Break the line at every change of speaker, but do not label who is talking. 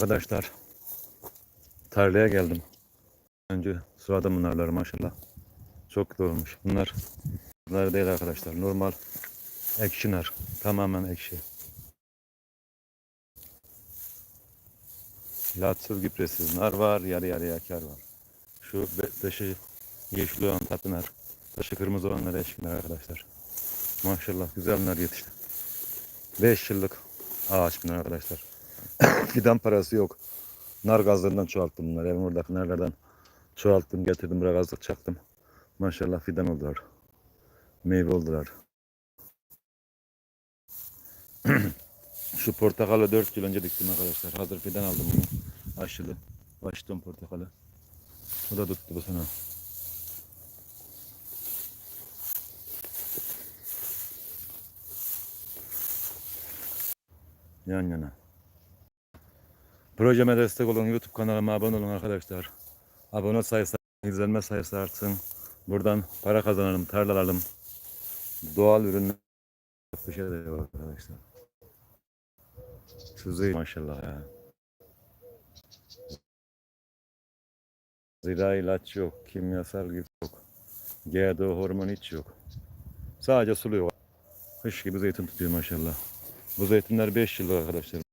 Arkadaşlar tarlaya geldim. Önce suladım bunlarları maşallah. Çok olmuş. Bunlar bunlar değil arkadaşlar. Normal ekşi. Tamamen ekşi. Latsız gübresiz nar var. Yarı yarıya kar var. Şu dışı yeşil olan tatlı nar. Dışı kırmızı olanlar eşkin arkadaşlar. Maşallah güzel nar yetişti. 5 yıllık ağaç bunlar arkadaşlar. Fidan parası yok. Nar gazlarından çoğalttım bunları. Evin oradaki narlardan çoğalttım, getirdim buraya gazlık çaktım. Maşallah fidan oldular. Meyve oldular. Şu portakalı 4 yıl önce diktim arkadaşlar. Hazır fidan aldım bunu. Aşılı. Başladım portakalı. O da tuttu bu sene. Yan yana. Projeme destek olun. YouTube kanalıma abone olun arkadaşlar. Abone sayısı, izlenme sayısı artsın. Buradan para kazanalım, tarlalalım. Doğal ürünler bir şey de yok arkadaşlar. Sızı maşallah ya. Zira ilaç yok, kimyasal gübre yok. GDO hormon hiç yok. Sadece suluyor. Kış gibi zeytin tutuyor maşallah. Bu zeytinler 5 yıllık arkadaşlar.